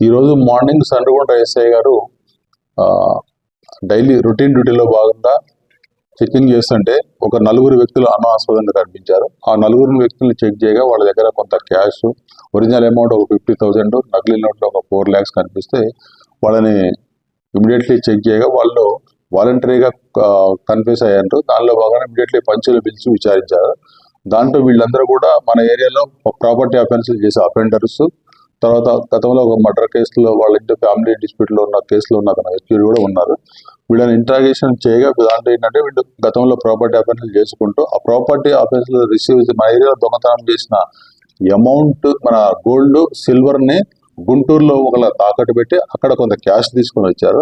ఈరోజు morning సండుగుంట SI గారు daily routine డ్యూటీలో భాగంగా చెకింగ్ చేస్తుంటే ఒక నలుగురు వ్యక్తులు అనాస్పదంగా కనిపించారు. ఆ నలుగురు వ్యక్తులను చెక్ చేయగా వాళ్ళ దగ్గర కొంత క్యాష్ ఒరిజినల్ అమౌంట్ ఒక ఫిఫ్టీ థౌసండ్ నకిలీ నోట్లో ఒక ఫోర్ ల్యాక్స్ కనిపిస్తే వాళ్ళని ఇమీడియట్లీ చెక్ చేయగా వాళ్ళు వాలంటరీగా కన్ఫ్యూస్ అయ్యారు. దానిలో భాగంగా ఇమీడియట్లీ పంచులు పిలిచి విచారించారు. దాంట్లో వీళ్ళందరూ కూడా మన ఏరియాలో ప్రాపర్టీ అఫెన్సులు చేసే అఫెండర్స్ తర్వాత గతంలో ఒక మర్డర్ కేసులో వాళ్ళ ఇంటి ఫ్యామిలీ డిస్ప్యూట్లో ఉన్న కేసులో ఉన్న అతను వ్యక్తులు కూడా ఉన్నారు. వీళ్ళని ఇంట్రాగేషన్ చేయగా దాంట్లో ఏంటంటే వీళ్ళు గతంలో ప్రాపర్టీ అఫెన్సులు చేసుకుంటూ ఆ ప్రాపర్టీ అఫెన్స్లో రిసీవ్ మన ఏరియాలో దొంగతనం చేసిన అమౌంట్ మన గోల్డ్ సిల్వర్ని గుంటూరులో ఒకలా తాకట్టు పెట్టి అక్కడ కొంత క్యాష్ తీసుకొని వచ్చారు.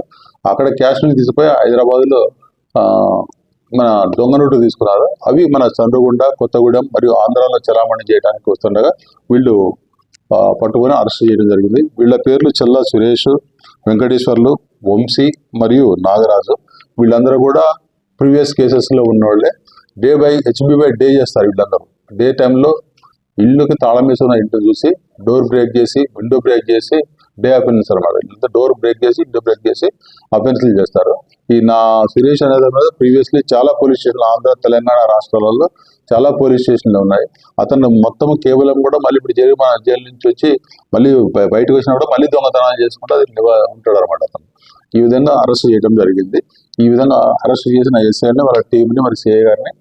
అక్కడ క్యాష్ని తీసుకుపోయి హైదరాబాద్లో మన దొంగ నోటు తీసుకున్నారు. అవి మన చంద్రగుండ కొత్తగూడెం మరియు ఆంధ్రాలో చలామణి చేయడానికి వస్తుండగా వీళ్ళు పట్టుకొని అరెస్ట్ చేయడం జరిగింది. వీళ్ళ పేర్లు చెల్ల సురేష్ వెంకటేశ్వర్లు వంశీ మరియు నాగరాజు. వీళ్ళందరూ కూడా ప్రీవియస్ కేసెస్లో ఉన్నవాళ్ళే day by HB by day చేస్తారు వీళ్ళందరూ. డే టైంలో ఇల్లుకి తాళం వేసి ఉన్న ఇంట్లో చూసి డోర్ బ్రేక్ చేసి విండో బ్రేక్ చేసి డే అఫెన్స్ అనమాట వీళ్ళంతా డోర్ బ్రేక్ చేసి విండో బ్రేక్ చేసి అఫెన్స్లు చేస్తారు. ఈ నా సురేష్ అనేది మీద ప్రీవియస్లీ చాలా పోలీస్ స్టేషన్లు ఆంధ్ర తెలంగాణ రాష్ట్రాలలో చాలా పోలీస్ స్టేషన్లు ఉన్నాయి. అతను మొత్తం కేవలం కూడా మళ్ళీ ఇప్పుడు జైలు మన జైలు నుంచి వచ్చి మళ్ళీ బయటకు వచ్చినా కూడా మళ్ళీ దొంగతనాలు చేసుకుంటూ అది నివ- ఉంటాడు అనమాట అతను. ఈ విధంగా అరెస్ట్ చేయడం జరిగింది. ఈ విధంగా అరెస్ట్ చేసిన ఎస్ఐని వాళ్ళ టీంని మరి సిఐ గారిని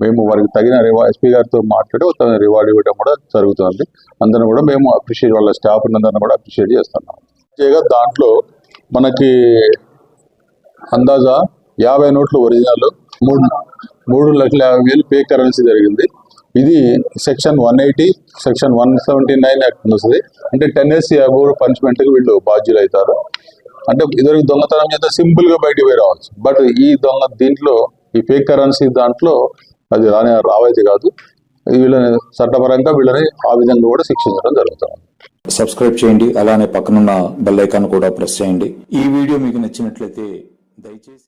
మేము వారికి తగిన రివా ఎస్పీ గారితో మాట్లాడి ఒక రివార్డ్ ఇవ్వడం కూడా జరుగుతుంది. అందరం కూడా మేము అప్రిషియేట్ వాళ్ళ స్టాఫ్ అందరిని కూడా అప్రిషియేట్ చేస్తున్నాం. చేయగా దాంట్లో మనకి అందాజా యాభై నోట్లు ఒరిజినల్ మూడు మూడు లక్షల యాభై వేలు పే కరెన్సీ జరిగింది. ఇది section one eighty section one seventy nine act వస్తుంది. అంటే టెన్ ఇయర్స్ అబౌవ్ పనిష్మెంట్కి వీళ్ళు బాధ్యులు అవుతారు అంటే ఇద్దరికి దొంగతనం చేత సింపుల్గా బయటికి పోయి రావచ్చు. బట్ ఈ దొంగ దీంట్లో ఈ ఫేక్ కరెన్సీ దాంట్లో అది రాని రావైతే కాదు. వీళ్ళని చట్టపరంగా వీళ్ళని ఆ విధంగా కూడా శిక్షించడం జరుగుతుంది. సబ్స్క్రైబ్ చేయండి. అలానే పక్కనున్న బెల్ ఐకాన్ కూడా ప్రెస్ చేయండి. ఈ వీడియో మీకు నచ్చినట్లయితే దయచేసి